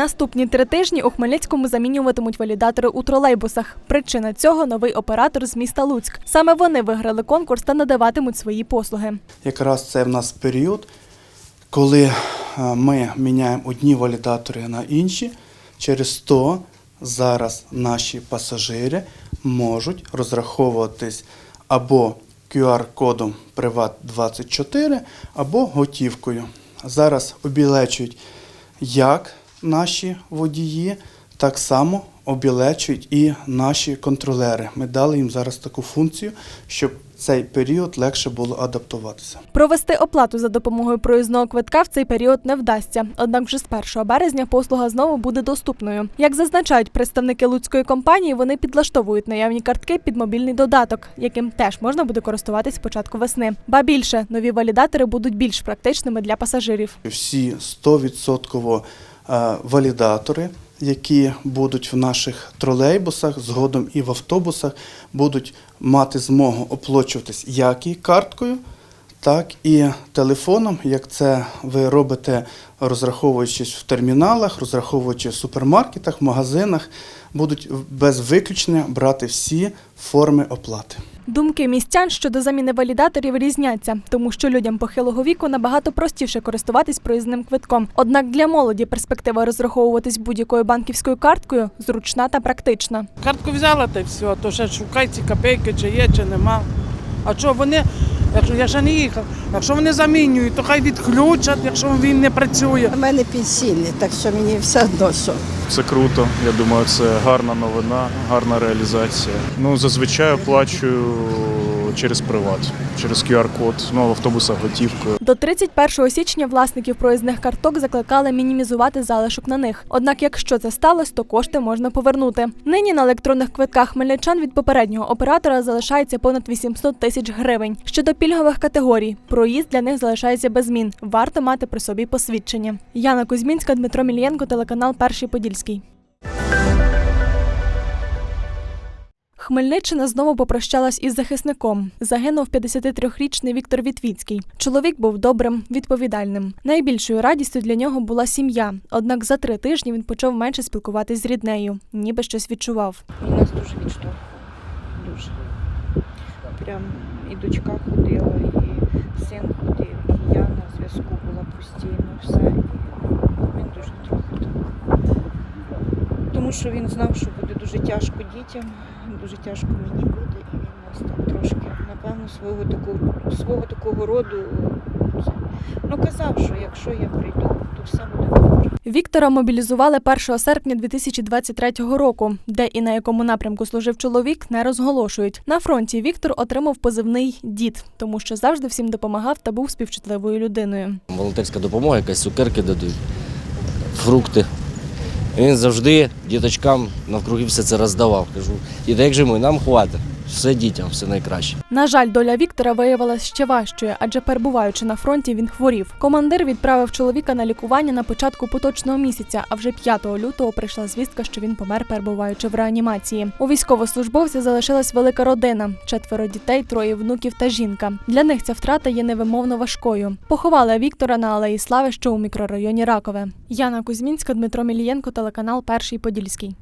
Наступні три тижні у Хмельницькому замінюватимуть валідатори у тролейбусах. Причина цього новий оператор з міста Луцьк. Саме вони виграли конкурс та надаватимуть свої послуги. Якраз це в нас період, коли е, ми міняємо одні валідатори на інші. Через то зараз наші пасажири можуть розраховуватись або QR-кодом Приват24, або готівкою. Зараз обілечують як наші водії, так само обілечують і наші контролери. Ми дали їм зараз таку функцію, щоб цей період легше було адаптуватися. Провести оплату за допомогою проїзного квитка в цей період не вдасться. Однак вже з 1 березня послуга знову буде доступною. Як зазначають представники луцької компанії, вони підлаштовують наявні картки під мобільний додаток, яким теж можна буде користуватись з початку весни. Ба більше нові валідатори будуть більш практичними для пасажирів. Всі 100% е, валідатори, які будуть в наших тролейбусах, згодом і в автобусах, будуть мати змогу оплачуватись як і карткою, так і телефоном, як це ви робите, розраховуючись в терміналах, розраховуючи в супермаркетах, магазинах, будуть без виключення брати всі форми оплати. Думки містян щодо заміни валідаторів різняться, тому що людям похилого віку набагато простіше користуватись проїзним квитком. Однак для молоді перспектива розраховуватись будь-якою банківською карткою зручна та практична. Картку взяла та й все, а то ще шукай ці копейки, чи є, чи нема. А що вони, якщо я ще не їхав, якщо вони замінюють, то хай відключать, якщо він не працює. У мене пенсійний, так що мені все одно що. Це круто. Я думаю, це гарна новина, гарна реалізація. Ну, зазвичай оплачую через приват, через QR-код, ну, автобусах готівкою. До 31 січня власників проїзних карток закликали мінімізувати залишок на них. Однак, якщо це сталося, то кошти можна повернути. Нині на електронних квитках хмельничан від попереднього оператора залишається понад 800 тисяч гривень. Щодо пільгових категорій, проїзд для них залишається без змін. Варто мати при собі посвідчення. Яна Кузьмінська, Дмитро Мілієнко, телеканал Перший Подільський. Хмельниччина знову попрощалась із захисником. Загинув 53-річний Віктор Вітвіцький. Чоловік був добрим, відповідальним. Найбільшою радістю для нього була сім'я. Однак за три тижні він почав менше спілкуватись з ріднею, ніби щось відчував. У нас дуже відштовхував. Дуже. Прям і дочка ходила, і син ходив, і я на зв'язку була постійно, все. І він дуже трохи. Тому що він знав, що буде дуже тяжко дітям, дуже тяжко мені буде, і він нас так трошки, напевно, свого такого, свого такого роду. Ну казав, що якщо я прийду, то все буде добре. Віктора мобілізували 1 серпня 2023 року, де і на якому напрямку служив чоловік, не розголошують. На фронті Віктор отримав позивний дід, тому що завжди всім допомагав та був співчутливою людиною. Волонтерська допомога, якась цукерки дадуть, фрукти. І Він завжди діточкам навкруги все це роздавав. Кажу, діти, як же ми, нам хватить. Все дітям, все найкраще. На жаль, доля Віктора виявилася ще важчою, адже перебуваючи на фронті, він хворів. Командир відправив чоловіка на лікування на початку поточного місяця, а вже 5 лютого прийшла звістка, що він помер, перебуваючи в реанімації. У військовослужбовця залишилась велика родина: четверо дітей, троє внуків та жінка. Для них ця втрата є невимовно важкою. Поховали Віктора на Алеї Слави, що у мікрорайоні Ракове. Яна Кузьмінська, Дмитро Мілієнко, телеканал Перший Подільський.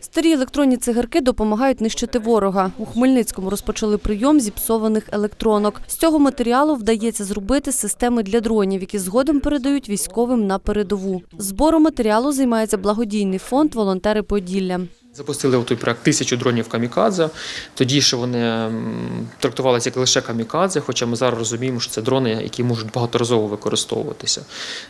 Старі електронні цигарки допомагають нищити ворога. У Хмельницькому розпочали прийом зіпсованих електронок. З цього матеріалу вдається зробити системи для дронів, які згодом передають військовим на передову. Збором матеріалу займається благодійний фонд Волонтери Поділля. Запустили той проект тисячу дронів камікадзе. Тоді ще вони трактувалися як лише камікадзе, хоча ми зараз розуміємо, що це дрони, які можуть багаторазово використовуватися.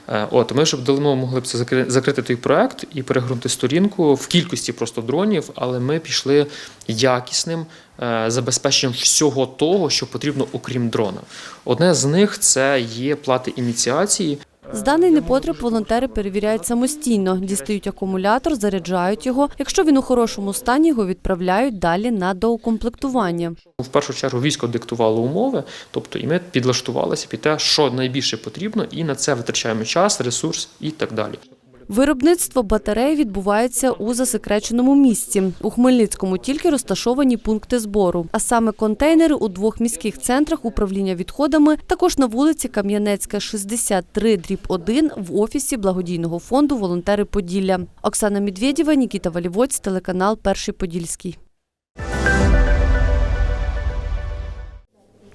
Е, От ми щоб давно могли б це закри- закрити той проект і перегорнути сторінку в кількості просто дронів, але ми пішли якісним е, забезпеченням всього того, що потрібно, окрім дрона. Одне з них це є плати ініціації. Зданий непотріб волонтери перевіряють самостійно, дістають акумулятор, заряджають його. Якщо він у хорошому стані, його відправляють далі на доукомплектування. В першу чергу військо диктувало умови, тобто і ми підлаштувалися під те, що найбільше потрібно, і на це витрачаємо час, ресурс і так далі. Виробництво батарей відбувається у засекреченому місці. У Хмельницькому тільки розташовані пункти збору, а саме контейнери у двох міських центрах управління відходами, також на вулиці Кам'янецька, 63, дріб 1 в офісі благодійного фонду Волонтери Поділля. Оксана Медведєва, Нікіта Валівоць, телеканал Перший Подільський.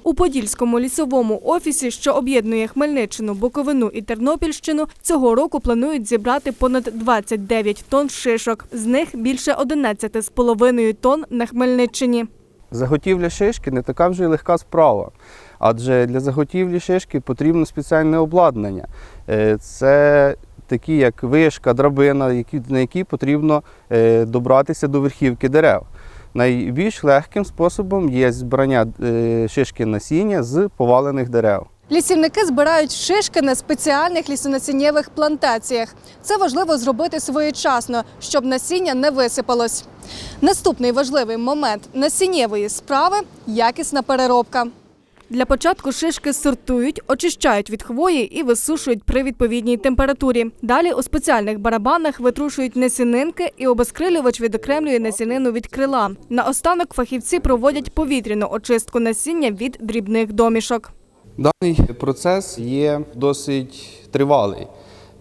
У Подільському лісовому офісі, що об'єднує Хмельниччину, Буковину і Тернопільщину, цього року планують зібрати понад 29 тонн шишок. З них більше 11,5 тонн на Хмельниччині. Заготівля шишки не така вже й легка справа, адже для заготівлі шишки потрібно спеціальне обладнання. Е, Це такі, як вишка, драбина, на які потрібно е, добратися до верхівки дерев. Найбільш легким способом є збирання е, шишки насіння з повалених дерев. Лісівники збирають шишки на спеціальних лісонасіннєвих плантаціях. Це важливо зробити своєчасно, щоб насіння не висипалось. Наступний важливий момент насіннєвої справи якісна переробка. Для початку шишки сортують, очищають від хвої і висушують при відповідній температурі. Далі у спеціальних барабанах витрушують насінинки і обезкрилювач відокремлює насінину від крила. Наостанок фахівці проводять повітряну очистку насіння від дрібних домішок. Даний процес є досить тривалий.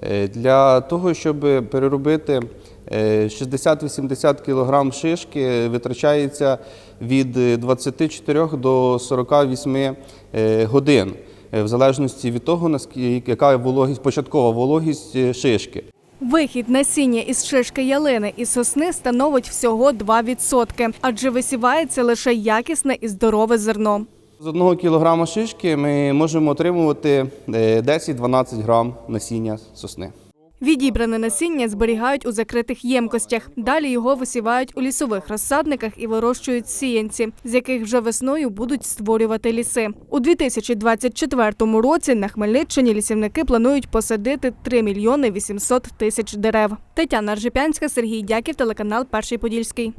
Е, Для того, щоб переробити 60-80 кг шишки, витрачається від е, 24 до 48 е, годин, е, в залежності від того, наскільки яка вологість, початкова вологість е, шишки. Вихід насіння із шишки ялини і сосни становить всього 2%, адже висівається лише якісне і здорове зерно. З одного кілограма шишки ми можемо отримувати е, 10-12 грам насіння сосни. Відібране насіння зберігають у закритих ємкостях. Далі його висівають у лісових розсадниках і вирощують сіянці, з яких вже весною будуть створювати ліси. У 2024 році на Хмельниччині лісівники планують посадити 3 мільйони 800 тисяч дерев. Тетяна Ржепянська, Сергій Дяків, телеканал Перший Подільський.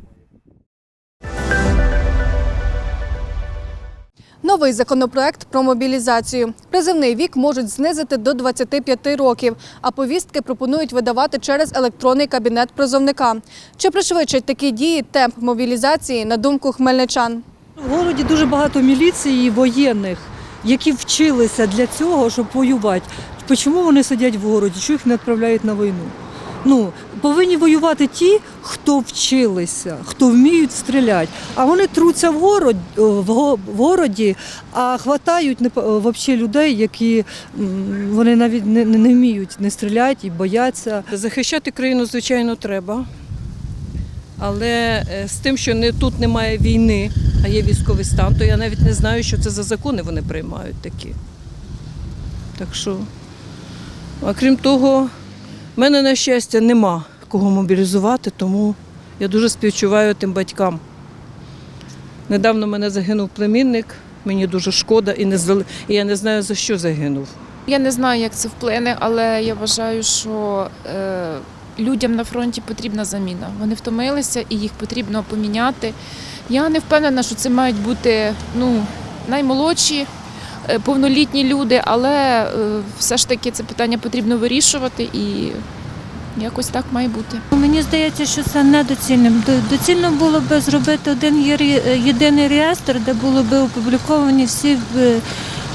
Новий законопроект про мобілізацію. Призивний вік можуть знизити до 25 років, а повістки пропонують видавати через електронний кабінет призовника. Чи пришвидшать такі дії темп мобілізації на думку хмельничан? В городі дуже багато міліції воєнних, які вчилися для цього, щоб воювати. Чому вони сидять в городі? Чому їх не відправляють на війну? Ну, повинні воювати ті, хто вчилися, хто вміють стріляти. А вони труться в, город, в городі, а хватають не, взагалі людей, які вони навіть не, не вміють не стріляти і бояться. Захищати країну, звичайно, треба. Але е, з тим, що не, тут немає війни, а є військовий стан, то я навіть не знаю, що це за закони вони приймають такі. Так що, а крім того, в мене, на щастя, нема кого мобілізувати, тому я дуже співчуваю тим батькам. Недавно мене загинув племінник, мені дуже шкода, і, не, і я не знаю, за що загинув. Я не знаю, як це вплине, але я вважаю, що е, людям на фронті потрібна заміна. Вони втомилися і їх потрібно поміняти. Я не впевнена, що це мають бути ну, наймолодші, повнолітні люди, але е, все ж таки це питання потрібно вирішувати і якось так має бути. Мені здається, що це недоцільним. Доцільно було б зробити один єдиний реєстр, де були б опубліковані всі е,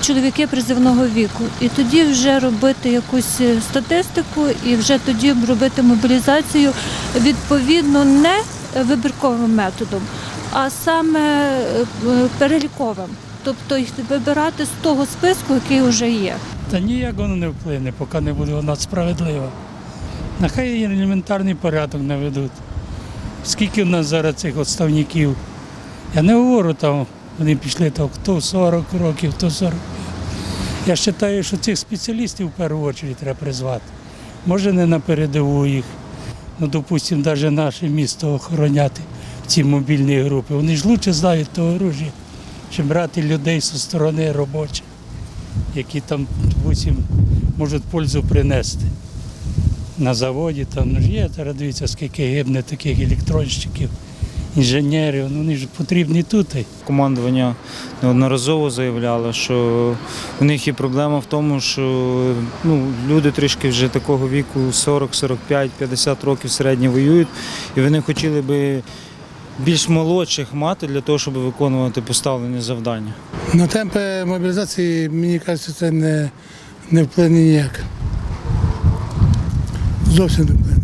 чоловіки призивного віку. І тоді вже робити якусь е, статистику і вже тоді робити мобілізацію відповідно не вибірковим методом, а саме е, переліковим. Тобто вибирати з того списку, який вже є. Та ніяк воно не вплине, поки не буде вона справедлива. Нехай елементарний порядок наведуть. Скільки в нас зараз цих отставників? Я не говорю там, вони пішли там хто 40 років, хто 40. Я вважаю, що цих спеціалістів в першу чергу треба призвати. Може не на передову їх, ну, допустимо, навіть наше місто охороняти в ці мобільні групи. Вони ж краще знають то оружие, чим брати людей зі сторони робочих які там, допустим, можуть пользу принести. На заводі там ну, є, зараз дивіться, скільки гибне таких електронщиків, інженерів, ну вони ж потрібні тут. Командування неодноразово заявляло, що у них є проблема в тому, що ну, люди трішки вже такого віку 40, 45, 50 років середньо воюють, і вони хотіли би більш молодших мати для того, щоб виконувати поставлені завдання. На темпи мобілізації, мені кажеться, це не, не вплине ніяк. Зовсім не вплине.